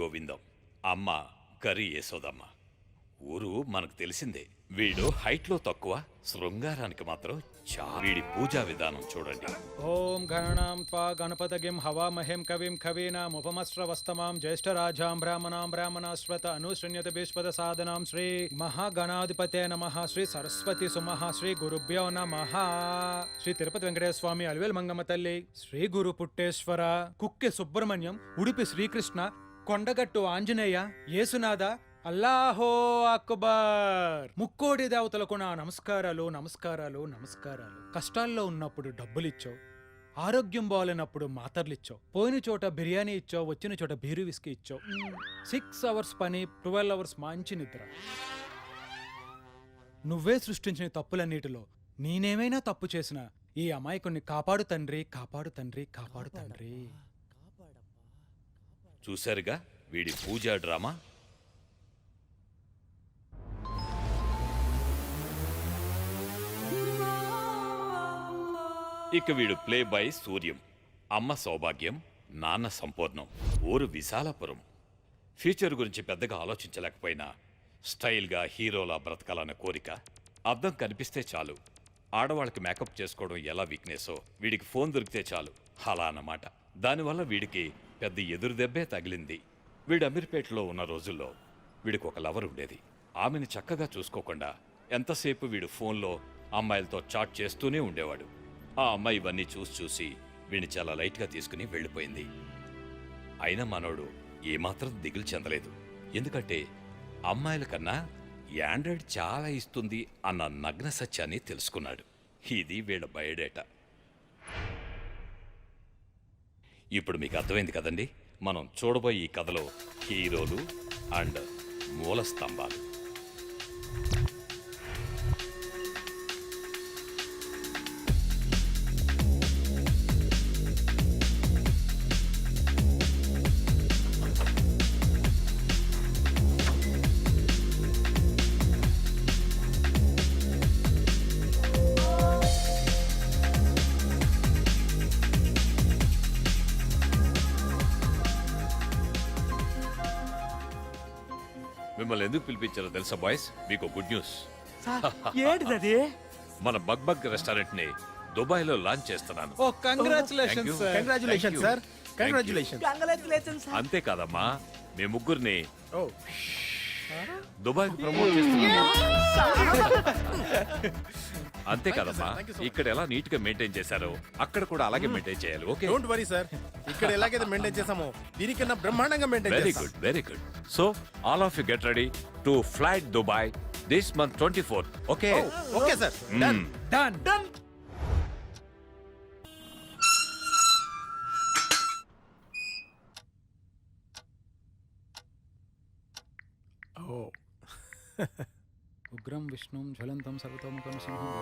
గోవిందం. అమ్మ కర్రీ యశోదమ్మ ఊరు మనకు తెలిసిందే. వీడు హైట్లో తక్కువ శృంగారానికి మాత్రం చా వీడి పూజా విధానం చూడండి. ఓం గణనాం త్వా గణపతగిం హవామహేం కవిం కవీనాముపమస్రవస్తమాం జ్యేష్ఠరాజాం బ్రాహ్మణాం బ్రాహ్మణాశ్వత అనుశృణ్యత భీష్పద సాధనాం శ్రీ మహాగణాధిపతే నమ. శ్రీ సరస్వతి సుమహ శ్రీ గురుభ్యో నమ. శ్రీ తిరుపతి వెంకటేశ్వర స్వామి అలివేల్ మంగమ్మ తల్లి. శ్రీ గురు పుట్టేశ్వర. కుక్కె సుబ్రహ్మణ్యం ఉడిపి శ్రీకృష్ణ కొండగట్టు ఆంజనేయ యేసునాథ అల్లాహో అక్బర్. ముక్కోడి దేవతలకు నా నమస్కారాలు నమస్కారాలు నమస్కారాలు. కష్టాల్లో ఉన్నప్పుడు డబ్బులిచ్చావు. ఆరోగ్యం బాగాలేనప్పుడు మాతర్లిచ్చావు. పోయిన చోట బిర్యానీ ఇచ్చావు వచ్చిన చోట బీరు విస్కీ ఇచ్చావు. సిక్స్ అవర్స్ పని ట్వెల్వ్ అవర్స్ మంచి నిద్ర. నువ్వే సృష్టించిన తప్పులన్నిటిలో నేనేమైనా తప్పు చేసినా ఈ అమాయకుణ్ణి కాపాడు తండ్రి కాపాడు తండ్రి కాపాడు తండ్రి. చూశారుగా వీడి పూజా డ్రామా? ఇక వీడు ప్లే బై సూర్యం అమ్మ సౌభాగ్యం నాన్న సంపూర్ణం ఊరు విశాలపురం. ఫ్యూచర్ గురించి పెద్దగా ఆలోచించలేకపోయినా స్టైల్గా హీరోలా బ్రతకాలన్న కోరిక అర్థం కనిపిస్తే చాలు. ఆడవాళ్ళకి మేకప్ చేసుకోవడం ఎలా వీక్నెస్సో వీడికి ఫోన్ దొరికితే చాలు. అలా అన్నమాట. దానివల్ల వీడికి పెద్ద ఎదురు దెబ్బే తగిలింది. వీడు అమీర్పేటలో ఉన్న రోజుల్లో వీడికి ఒక లవర్ ఉండేది. ఆమెను చక్కగా చూసుకోకుండా ఎంతసేపు వీడు ఫోన్లో అమ్మాయిలతో చాట్ చేస్తూనే ఉండేవాడు. ఆ అమ్మాయి ఇవన్నీ చూసి చూసి వీడిని చాలా లైట్గా తీసుకుని వెళ్ళిపోయింది. అయినా మనోడు ఏమాత్రం దిగులు చెందలేదు. ఎందుకంటే అమ్మాయిల కన్నా యాండ్రాయిడ్ చాలా ఇస్తుంది అన్న నగ్న సత్యాన్ని తెలుసుకున్నాడు. ఇది వీళ్ళ బయోడేటా. ఇప్పుడు మీకు అర్థమైంది కదండి. మనం చూడబోయే ఈ కథలో హీరోలు అండ్ మూల స్తంభాలు. మిమ్మల్ని ఎందుకు పిలిపించారో తెలుసా బాయ్స్? మీకు గుడ్ న్యూస్. ఏంటిది మన బగ్ బగ్ రెస్టారెంట్ని దుబాయ్లో లాంచ్ చేస్తున్నాను. ఓ congratulation Thank you. Sir congratulation sir congratulation congratulations అంతేకాదమ్మా మీ ముగ్గురిని ఓ. దుబాయ్ ప్రమోట్ చేస్తున్నాను. అంతేకాదమ్మా ఇక్కడ ఎలా నీట్గా మెయింటైన్ చేశారో అక్కడ కూడా అలాగే మెయింటైన్ చేయాలి ఓకే? డోంట్ వరీ సార్ ఇక్కడ ఎలాగైతే మెయింటైన్ చేసామో దీనికన్నా బ్రహ్మాండంగా maintain very good very good. So all of you get ready to flight Dubai this month twenty fourth okay? Okay sir done. Done. Ugramm విష్ణుం జ్వలంతం సర్వతోముఖం సింహం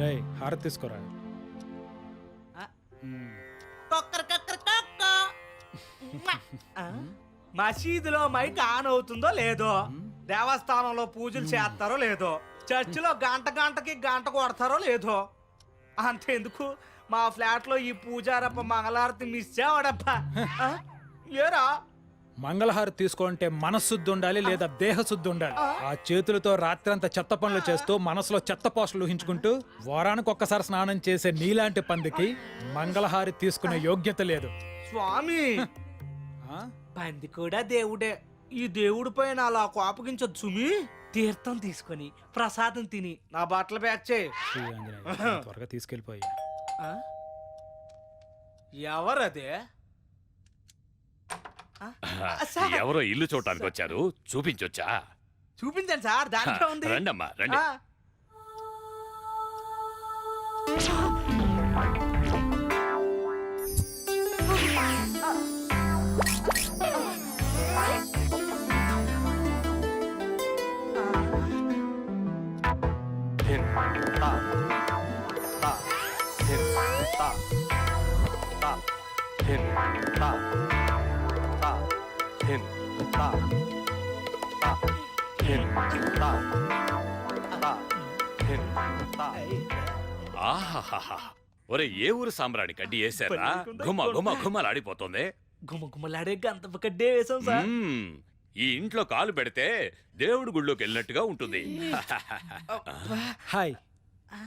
రే హారతి తీసుకోరా మ్మ్. కొక్కర్ కొక్కర్ కొక్క. ఆ? మసీదులో మైక్ ఆన్ అవుతుందో లేదో దేవస్థానంలో పూజలు చేస్తారో లేదో చర్చిలో గంట గంటకి గంట కొడతారో లేదో అంతెందుకు మా ఫ్లాట్లో ఈ పూజారప్ప మంగళారతి మిస్ చేయవాడప్పా ఆ? ఏరా మంగళహారతి తీసుకోంటే మనశుద్ధి ఉండాలి లేదా దేహశుద్ధి ఉండాలి. ఆ. చేతులతో రాత్రంతా చెత్త పనులు చేస్తూ మనసులో చెత్త పోషలు ఊహించుకుంటూ వారానికి ఒక్కసారి స్నానం చేసే నీలాంటి పందికి మంగళహారతి తీసుకునే యోగ్యత లేదు. స్వామి! ఆ? పంది కూడా దేవుడే. ఈ దేవుడి పైన అలా కోపగించొద్దు సుమి. తీర్థం తీసుకొని ప్రసాదం తిని నా బట్టలు ప్యాక్ చేయి. శ్రీ ఆంజనేయ, త్వరగా తీసుకెళ్ళిపోయి ఆ? ఎవరదే? ఎవరో ఇల్లు చూడటానికి వచ్చారు? చూపించొచ్చా? చూపించండి సార్ దాంట్లో ఉంది. రండమ్మా రండి. ఆ, ఆహాహాహా. ఒరే ఏ ఊరు సాంబ్రాణి? కడ్డి వేసారా గుమ గుమ గుమలాడిపోతుంది గుమ్మ గుమ్మలాడే గంత కడ్డే వేసాం సార్. ఈ ఇంట్లో కాలు పెడితే దేవుడి గుళ్ళోకి వెళ్ళినట్టుగా ఉంటుంది. హాయ్.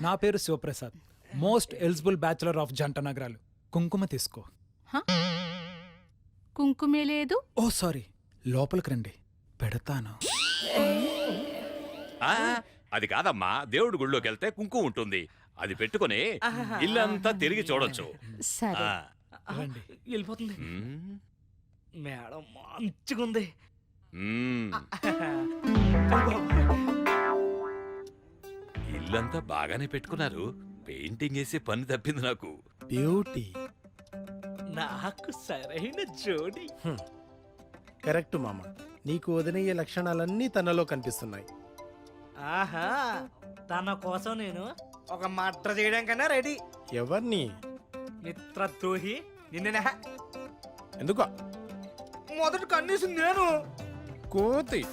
నా పేరు Shivaprasad. Most eligible bachelor of జంట నగరాలు. కుంకుమ తీసుకో. కుంకుమే లేదు? Oh sorry. లోపలికి రండి. పెడతాను. ఆ, అది కాదమ్మా దేవుడి గుళ్ళోకి వెళ్తే కుంకుమ ఉంటుంది. అది పెట్టుకొని ఇల్లంతా తిరిగి చూడొచ్చు. సరే. ఆ, రండి. వెళ్ళిపోతుంది. మ్మ్. మేడం మంచిగుంది. మ్మ్. ఇల్లంతా బాగానే పెట్టుకున్నారు. పెయింటింగ్ వేసి పని తప్పింది నాకు. బ్యూటీ. నాకు సరైన జోడి. కరెక్ట్ మామ. నీకు వదినయ్యే లక్షణాలన్నీ తనలో కనిపిస్తున్నాయి. ఆహా తన కోసం నేను ఒక మట్ర చేయడం కన్నా రెడీ. ఎవరిని? మిత్రద్రోహి నిన్న ఎందుకో? మొదటి కన్నీసి నేను. కోతి?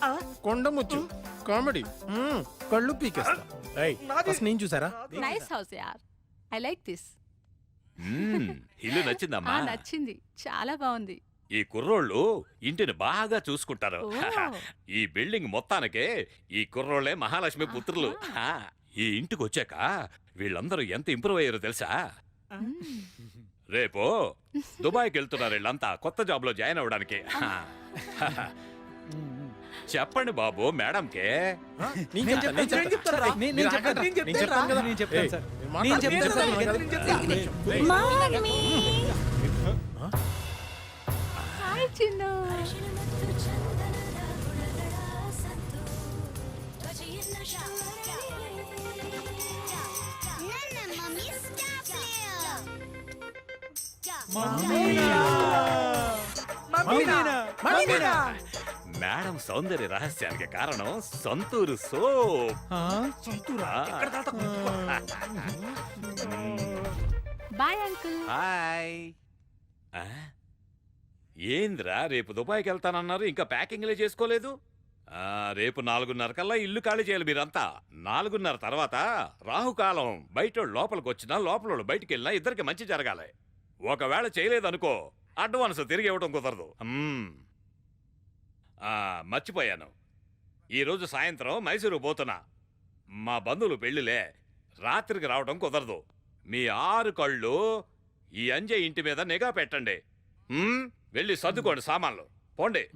కొండముచ్చు కామెడీ మ్మ్, కళ్ళు పీకేస్తా. ఏయ్, నాది- నేను చూసారా? నైస్ హౌస్ యార్ ఐ లైక్ దిస్ మ్మ్. ఇల్లు ఆ నచ్చిందమ్మా నచ్చింది. చాలా బాగుంది. ఈ కుర్రోళ్ళు ఇంటిని బాగా చూసుకుంటారు. ఈ బిల్డింగ్ మొత్తానికే ఈ కుర్రోళ్ళే మహాలక్ష్మి పుత్రులు. ఆ, ఈ ఇంటికి వచ్చాక వీళ్ళందరూ ఎంత ఇంప్రూవ్ అయ్యారో తెలుసా? రేపు దుబాయ్కి వెళ్తున్నారు వీళ్ళంతా కొత్త జాబ్లో జాయిన్ అవ్వడానికి. చెప్పండి బాబు మేడంకే. చెప్తాను, హాయ్ చిన్ను మమ్మీనా? మమ్మీనా? మేడం సౌందర్య రహస్యానికి కారణం సొంతూరు సోప్? సొంతూరా? Bye uncle hi? ఏంద్రా రేపు దుబాయ్కి వెళ్తానన్నారు ఇంకా ప్యాకింగ్లే చేసుకోలేదు? ఆ, రేపు నాలుగున్నర కల్లా ఇల్లు ఖాళీ చేయాలి మీరంతా. నాలుగున్నర తర్వాత రాహుకాలం బయట లోపలికి వచ్చినా లోపల బయటికి వెళ్ళినా ఇద్దరికి మంచి జరగాలి. ఒకవేళ చేయలేదనుకో అడ్వాన్స్ తిరిగి ఇవ్వడం కుదరదు. మ్మ్. ఆ, మర్చిపోయాను. ఈరోజు సాయంత్రం మైసూరు పోతున్నా. మా బంధువులు పెళ్ళిలే రాత్రికి రావడం కుదరదు. మీ ఆరు కళ్ళు ఈ అంజయ్ ఇంటి మీద నిఘా పెట్టండి. మ్మ్? వెళ్ళి సర్దుకోండి సామాన్లు. పోండి.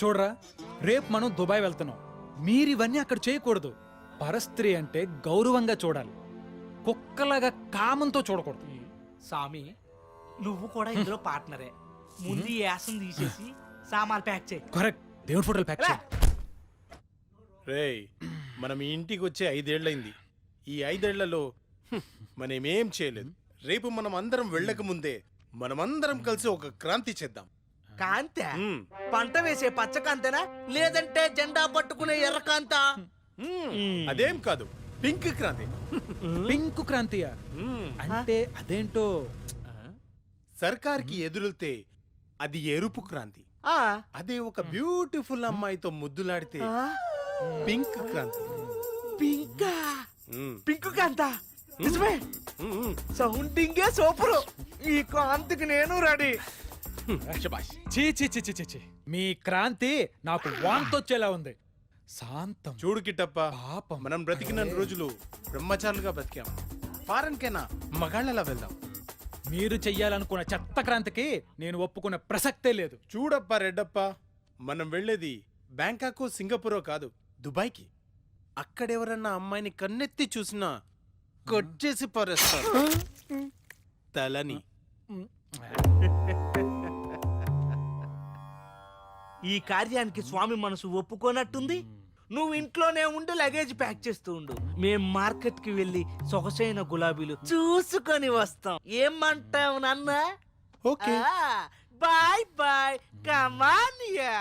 చూడరా రేపు మనం దుబాయ్ వెళ్తున్నాం. మీరు ఇవన్నీ అక్కడ చేయకూడదు. పరస్త్రీ అంటే గౌరవంగా చూడాలి. కుక్కలాగా కామంతో చూడకూడదు. స్వామి నువ్వు కూడా ఇందులో పార్ట్నరే. ముందు ఈ యాసం తీసేసి సామాన్ ప్యాక్ చేయి. కరెక్ట్. దేవుడి ఫోటోలు ప్యాక్ చేయి రేయ్ మనం ఈ ఇంటికి వచ్చే ఐదేళ్ళైంది ఈ ఐదేళ్ళలో మనమేం చేయలేదు. రేపు మనం అందరం వెళ్ళక ముందే మనమందరం కలిసి ఒక క్రాంతి చేద్దాం. కాంతే? మ్మ్. పంట వేసే పచ్చ కాంతేనా? లేదంటే జెండా పట్టుకునే ఎర్ర కాంత. అదేం కాదు. పింక్ క్రాంతి. పింక్ క్రాంతియా? మ్మ్. అంటే అదేంటో? సర్కార్కి ఎదురుతే అది ఎరుపు క్రాంతి. ఆ, అదే ఒక బ్యూటిఫుల్ అమ్మాయితో ముద్దులాడితే ఆ, పింక్ క్రాంతి. పింకా? మ్మ్. పింక్ కాంత నిజమే. సౌండింగే సూపర్. ఈ కాంతికి నేను రెడీ. చీ చీ చీ చీ చీ, మీ క్రాంతి నాకు వాంతొచ్చేలా ఉంది. శాంతం. చూడు కిట్టప్ప పాపం. మనం బ్రతికిన రోజులు బ్రహ్మచారులుగా బ్రతికాం. ఫారెన్ కైనా మగాళ్ళలా వెళ్దాం. మీరు చెయ్యాలనుకున్న చెత్త క్రాంతికి నేను ఒప్పుకున్న ప్రసక్తే లేదు. చూడప్ప రెడ్డప్ప మనం వెళ్ళేది బ్యాంకాకో సింగపూరో కాదు దుబాయ్కి. అక్కడెవరన్నా అమ్మాయిని కన్నెత్తి చూసినా కొట్టేసి పారేస్తారు తలని. ఈ కార్యానికి స్వామి మనసు ఒప్పుకోనట్టుంది. నువ్వు ఇంట్లోనే ఉండి లగేజ్ ప్యాక్ చేస్తూ ఉండు. మేం మార్కెట్కి వెళ్ళి సొగసైన గులాబీలు చూసుకొని వస్తాం. ఏమంటావు నాన్న? Okay. Bye bye కమానియా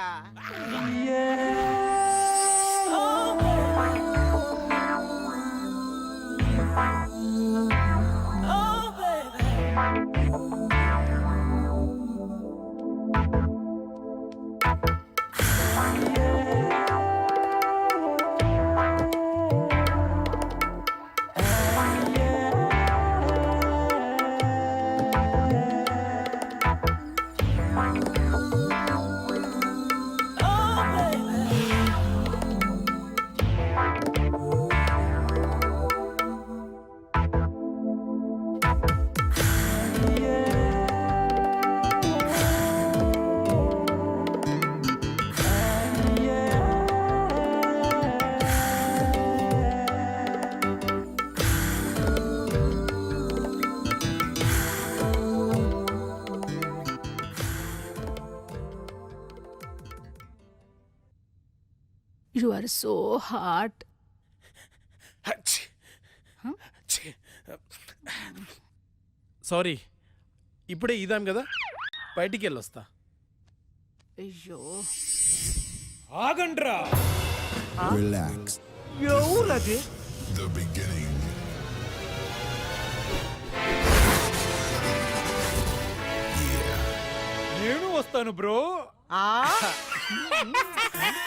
you are so hot sorry ఇప్పుడే ఇదాం కదా? బయటికి వెళ్ళొస్తా. అయ్యో. ఆగండ్రా. Relax. ఎవరది The beginning. నేను వస్తాను బ్రో. ఆ?